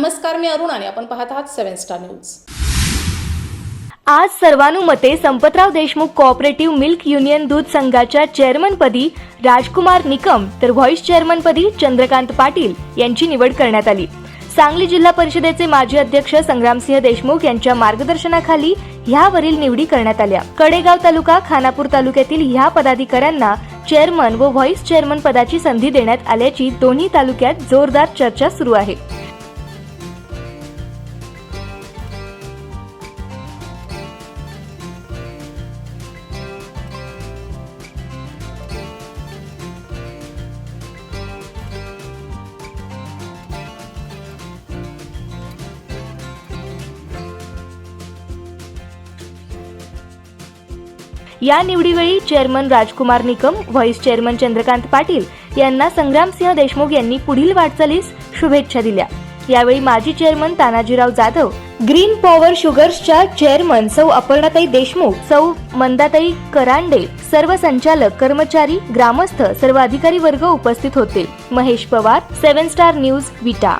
नमस्कार मी अरुण आणि आपण पाहत आहात सेव्हन स्टार न्यूज. आज सर्वानुमते Sampatrao Deshmukh cooperative milk union दूध संघाच्या चेअरमनपदी राजकुमार निकम तर व्हाईस चेअरमनपदी चंद्रकांत पाटील यांची निवड करण्यात आली. सांगली जिल्हा परिषदेचे माजी अध्यक्ष संग्रामसिंह देशमुख यांच्या मार्गदर्शनाखाली ह्यावरील निवडी करण्यात आल्या. कडेगाव तालुका खानापूर तालुक्यातील ह्या पदाधिकाऱ्यांना चेअरमन व व्हाईस चेअरमन पदाची संधी देण्यात आल्याची दोन्ही तालुक्यात जोरदार चर्चा सुरू आहे. या निवडीवेळी chairman Rajkumar Nikam vice chairman Chandrakant Patil यांना संग्रामसिंह देशमुख यांनी पुढील वाटचालीस शुभेच्छा दिल्या. यावेळी माजी chairman Tanajirao Jadhav green power शुगर्सच्या chairman सौ अपर्णाताई देशमुख सौ मंदाताई करांडे सर्व संचालक कर्मचारी ग्रामस्थ सर्व अधिकारी वर्ग उपस्थित होते. Mahesh Pawar seven star news Vita.